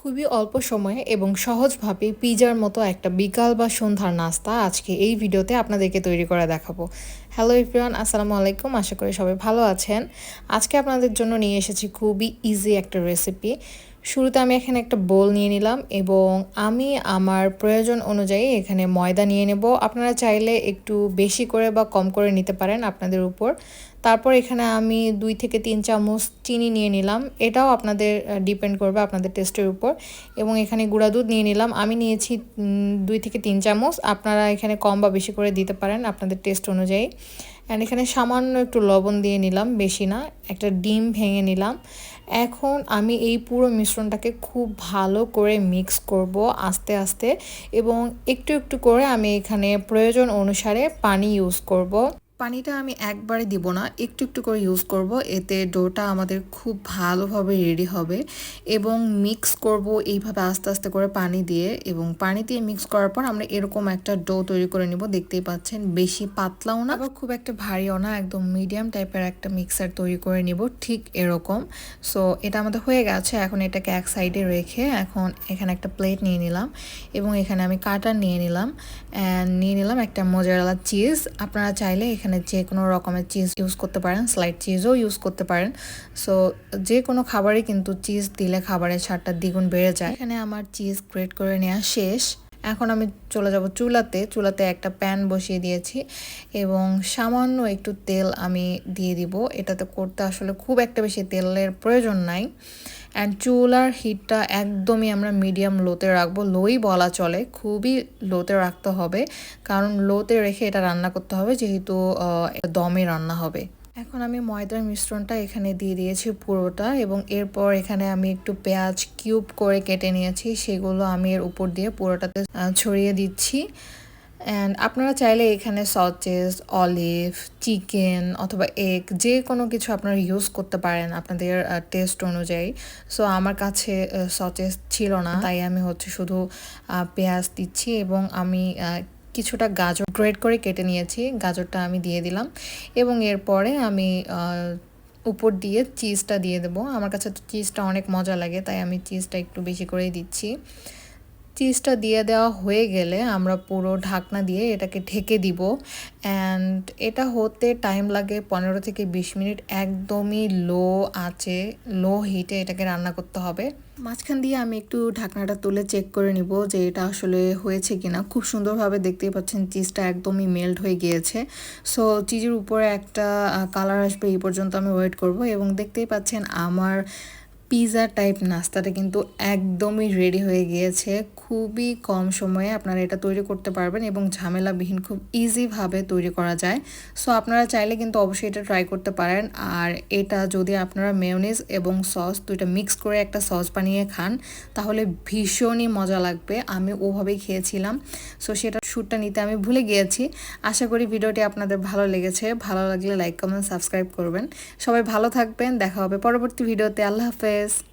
খুবই অল্প সময়ে এবং সহজভাবে পিজার মতো একটা বিকাল বা সন্ধ্যার নাস্তা আজকে এই ভিডিওতে আপনাদেরকে তৈরি করে দেখাবো। হ্যালো ইফরান আসসালামু আলাইকুম। আশা করি সবাই ভালো আছেন। আজকে আপনাদের জন্য নিয়ে এসেছি খুবই ইজি একটা রেসিপি শুরুতে আমি এখানে একটা বোল নিয়ে নিলাম এবং আমি আমার প্রয়োজন অনুযায়ী এখানে ময়দা নিয়ে নেব। আপনারা চাইলে একটু বেশি করে বা কম করে নিতে পারেন আপনাদের উপর। তারপর এখানে আমি দুই থেকে তিন চামচ চিনি নিয়ে নিলাম। এটাও আপনাদের ডিপেন্ড করবে আপনাদের টেস্টের উপর। এবং এখানে গুঁড়া দুধ নিয়ে নিলাম। আমি নিয়েছি দুই থেকে তিন চামচ। আপনারা এখানে কম বা বেশি করে দিতে পারেন আপনাদের টেস্ট অনুযায়ী। অ্যান্ড এখানে সামান্য একটু লবণ দিয়ে নিলাম, বেশি না। একটা ডিম ভেঙে নিলাম। এখন আমি এই পুরো মিশ্রণটাকে খুব ভালো করে মিক্স করব আস্তে আস্তে। এবং একটু একটু করে আমি এখানে প্রয়োজন অনুসারে পানি ইউজ করব। পানিটা আমি একবারে দিব না, একটু একটু করে ইউজ করব, এতে ডোটা আমাদের খুব ভালোভাবে রেডি হবে এবং মিক্স করব এইভাবে আস্তে আস্তে করে পানি দিয়ে এবং পানি দিয়ে মিক্স করার পর আমরা এরকম একটা ডো তৈরি করে নিব, দেখতেই পাচ্ছেন বেশি পাতলাও না, আবার খুব একটা ভারীও না, একদম মিডিয়াম টাইপের একটা মিক্সার তৈরি করে নিব, ঠিক এরকম। সো এটা আমাদের হয়ে গেছে, এখন এটাকে এক সাইডে রেখে এখন এখানে একটা প্লেট নিয়ে নিলাম এবং এখানে আমি কাটার নিয়ে নিলাম। অ্যান্ড নিয়ে নিলাম একটা মোজারেলা চিজ আপনারা চাইলে এখানে এখানে যে কোনো রকমের চিজ ইউজ করতে পারেন স্লাইড চিজও ইউজ করতে পারেন। সো যে কোনো খাবারে কিন্তু চিজ দিলে খাবারের স্বাদটা দ্বিগুণ বেড়ে যায়। এখানে আমার চিজ গ্রেট করে নেওয়া শেষ। এখন আমি চলে যাব চুলাতে। চুলাতে একটা প্যান বসিয়ে দিয়েছি এবং সামান্য একটু তেল আমি দিয়ে দিব। এটাতে করতে আসলে খুব একটা বেশি তেলের প্রয়োজন নাই। অ্যান্ড চুলার হিটটা একদমই আমরা মিডিয়াম লোতে রাখব। লোই বলা চলে, খুবই লোতে রাখতে হবে। কারণ লোতে রেখে এটা রান্না করতে হবে, যেহেতু দমে রান্না হবে। এখন আমি ময়দার মিশ্রণটা এখানে দিয়ে দিয়েছি পুরোটা এবং এরপর এখানে আমি একটু পেঁয়াজ কিউব করে কেটে নিয়েছি, সেগুলো আমি এর উপর দিয়ে পুরোটাতে ছড়িয়ে দিচ্ছি। অ্যান্ড আপনারা চাইলে এখানে সচেস অলিভ চিকেন অথবা এগ যে কোনো কিছু আপনারা ইউজ করতে পারেন আপনাদের টেস্ট অনুযায়ী। সো আমার কাছে সচেস ছিল না, তাই আমি হচ্ছে শুধু পেঁয়াজ দিচ্ছি এবং আমি কিছুটা গাজর গ্রেড করে কেটে নিয়েছি, গাজরটা আমি দিয়ে দিলাম। এবং এরপরে আমি উপর দিয়ে চিজটা দিয়ে দেবো। আমার কাছে তো চিজটা অনেক মজা লাগে, তাই আমি চিজটা একটু বেশি করেই দিচ্ছি। চিজটা দিয়ে দেওয়া হয়ে গেলে আমরা পুরো ঢাকনা দিয়ে এটাকে ঢেকে দিব। অ্যান্ড এটা হতে টাইম লাগে পনেরো থেকে বিশ মিনিট। একদমই লো আছে লো হিটে এটাকে রান্না করতে হবে। মাঝখান দিয়ে আমি একটু ঢাকনাটা তুলে চেক করে নিব যে এটা আসলে হয়েছে কিনা। খুব সুন্দরভাবে দেখতেই পাচ্ছেন চিজটা একদমই মেল্ট হয়ে গিয়েছে। সো চিজের উপরে একটা কালার আসবে এই পর্যন্ত আমি ওয়েট করব এবং দেখতেই পাচ্ছেন আমার পিৎজা টাইপ নাস্তাটা কিন্তু একদমই রেডি হয়ে গিয়েছে। খুবই কম সময়ে আপনারা এটা তৈরি করতে পারবেন এবং ঝামেলাবিহীন খুব ইজিভাবে তৈরি করা যায়। সো আপনারা চাইলে কিন্তু অবশ্যই এটা ট্রাই করতে পারেন। আর এটা যদি আপনারা মেয়নিজ এবং সস দুইটা মিক্স করে একটা সস বানিয়ে খান, তাহলে ভীষণই মজা লাগবে। আমি ওভাবেই খেয়েছিলাম। সো সেটা শ্যুটটা নিতে আমি ভুলে গিয়েছি। আশা করি ভিডিওটি আপনাদের ভালো লেগেছে। ভালো লাগলে লাইক কমেন্ট সাবস্ক্রাইব করবেন। সবাই ভালো থাকবেন। দেখা হবে পরবর্তী ভিডিওতে। আল্লাহ হাফেজ। is